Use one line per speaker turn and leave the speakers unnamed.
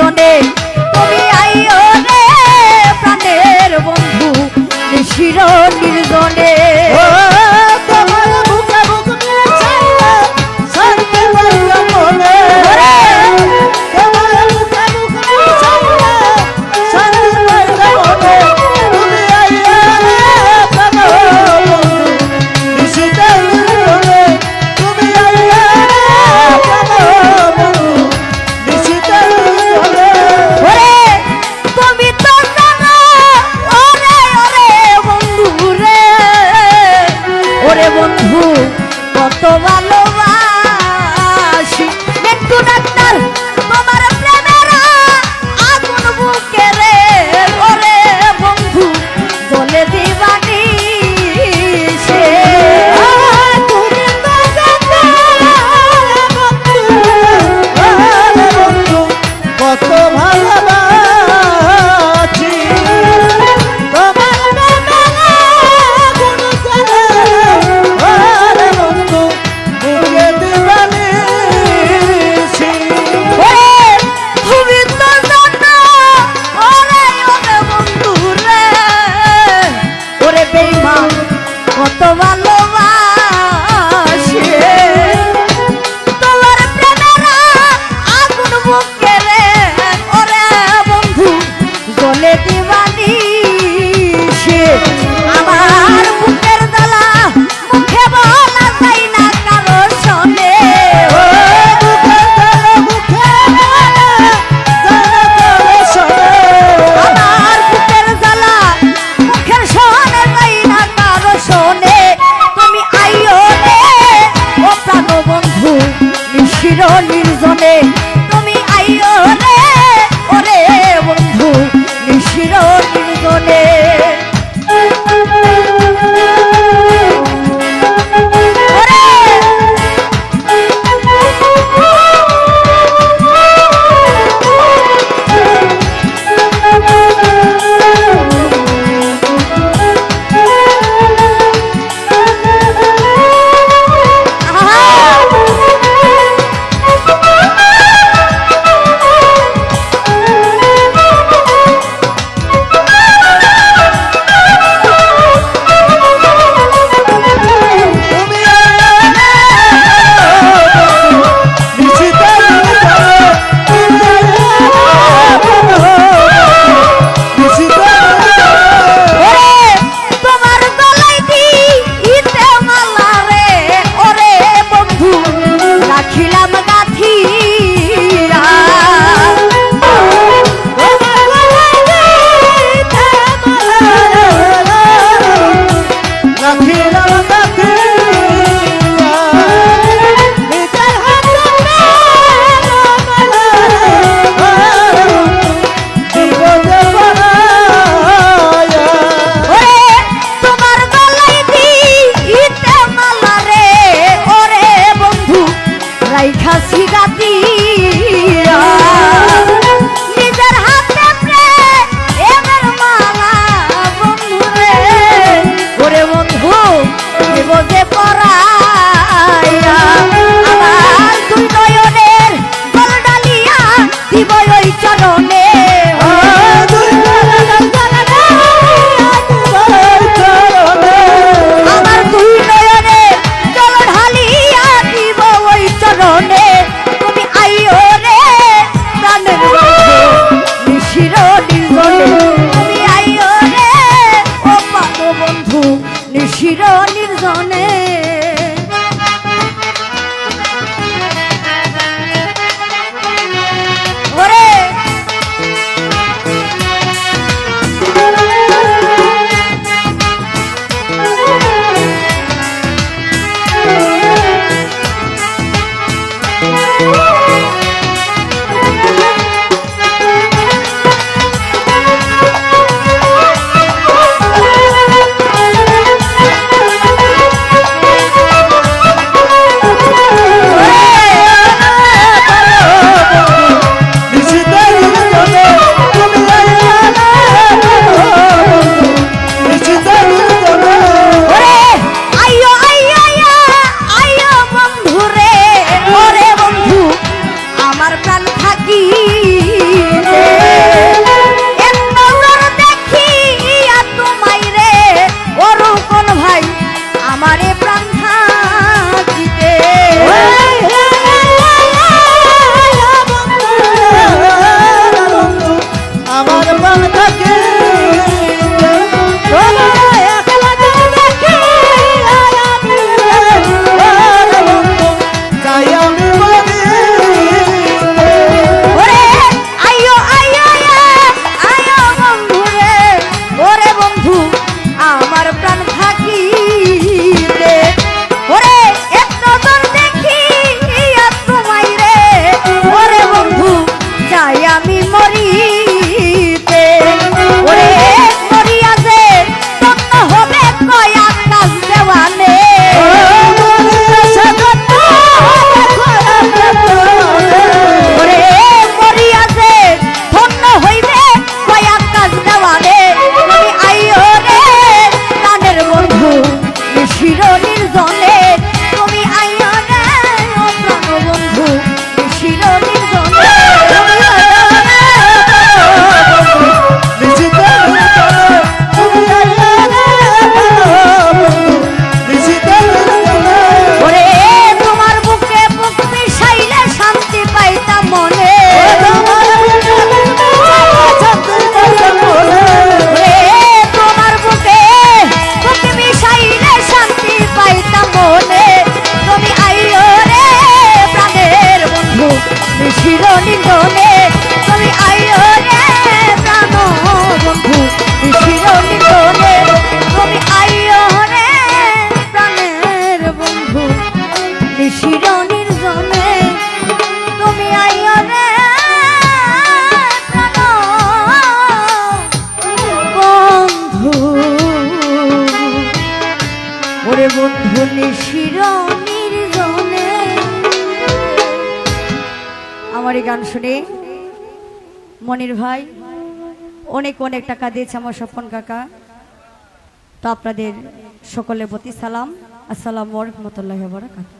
নির্জনে নির্জনে
তুমি
আইও রে। প্রাণ থাকি নিন্দনে আমি আইয়ো গান শুনে। মনির ভাই, অনেক অনেক টাকা দিয়েছে আমার স্বপন কাকা। তো আপনাদের সকলের প্রতি সালাম। আসসালাম রহমতুল্লাহ বরাকাতু